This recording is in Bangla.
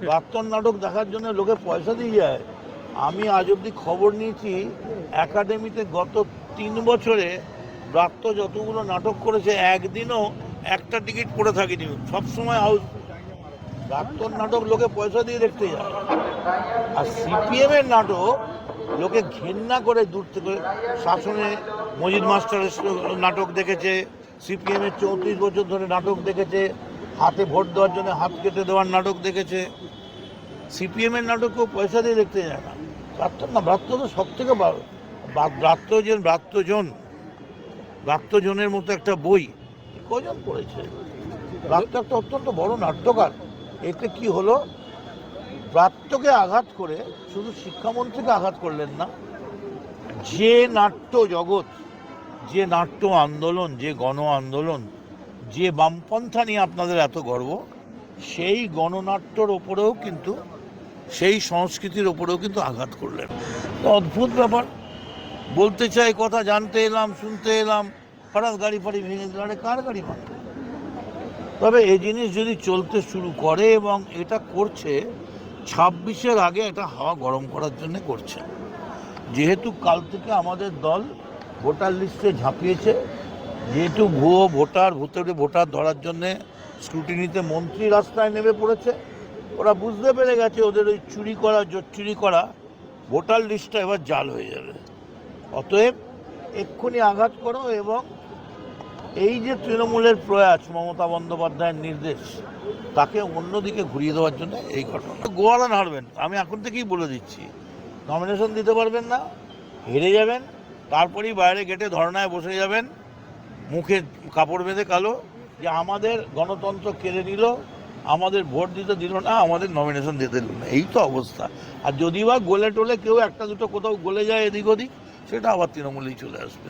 প্রাক্তন নাটক দেখার জন্য লোকে পয়সা দিয়ে যায়। আমি আজ অব্দি খবর নিয়েছি, একাডেমিতে গত তিন বছরে ব্রাত্য যতগুলো নাটক করেছে, একদিনও একটা টিকিট পড়ে থাকেনি। সবসময় হাউস প্রাক্তন নাটক লোকে পয়সা দিয়ে দেখতে যায়। আর সিপিএম এর নাটক লোকে ঘেন্না করে দূর থেকে শাসনে মজিদ মাস্টারের নাটক দেখেছে সিপিএম এর চৌত্রিশ বছর ধরে নাটক দেখেছে। হাতে ভোট দেওয়ার জন্য হাত কেটে দেওয়ার নাটক দেখেছে। সিপিএম এর নাটক কেউ পয়সা দিয়ে দেখতে যায় না। ব্রাত্য না ব্রাত্য তো সব থেকে ব্রাত্য যে ব্রাত্যজন ব্রাত্যজনের মতো একটা বই। কজন পড়েছে? ব্রাত্য একটা অত্যন্ত বড় নাট্যকার। এতে কি হলো? প্রাত্যকে আঘাত করে শুধু শিক্ষামন্ত্রীকে আঘাত করলেন না, যে নাট্য জগৎ, যে নাট্য আন্দোলন, যে গণ আন্দোলন যে বামপন্থা নিয়ে আপনাদের এত গর্ব, সেই গণনাট্যর ওপরেও কিন্তু, সেই সংস্কৃতির ওপরেও কিন্তু আঘাত করলেন। অদ্ভুত ব্যাপার। বলতে চাই কথা, জানতে এলাম, শুনতে এলাম হঠাৎ গাড়ি ফাড়ি ভেঙে দিল। আরে কার গাড়ি ভাঙলো? তবে এই জিনিস যদি চলতে শুরু করে এবং এটা করছে, ছাব্বিশের আগে এটা হাওয়া গরম করার জন্য করছে। যেহেতু কাল থেকে আমাদের দল ভোটার লিস্টে ঝাঁপিয়েছে যেহেতু ভুয়ো ভোটার, ভূতরে ভোটার ধরার জন্যে স্ক্রুটিনিতে মন্ত্রী রাস্তায় নেমে পড়েছে, ওরা বুঝতে পেরে গেছে ওদের ওই চুরি করা, জোর চুরি করা ভোটার লিস্টটা এবার জাল হয়ে যাবে। অতএব এক্ষুনি আঘাত করো এবং এই যে তৃণমূলের প্রয়াস, মমতা বন্দ্যোপাধ্যায়ের নির্দেশ, তাকে অন্যদিকে ঘুরিয়ে দেওয়ার জন্য এই ঘটনা। গোয়ালান হারবেন আমি এখন থেকেই বলে দিচ্ছি নমিনেশন দিতে পারবেন না, হেরে যাবেন, তারপরেই বাইরে গেটে ধর্নায় বসে যাবেন মুখে কাপড় বেঁধে কালো যে আমাদের গণতন্ত্র কেড়ে নিল, আমাদের ভোট দিতে দিল না, আমাদের নমিনেশন দিতে দিল না। এই তো অবস্থা। আর যদি বা গোলে টোলে কেউ একটা দুটো কোথাও গলে যায় এদিক ওদিক, সেটা আবার তৃণমূলেই চলে আসবে।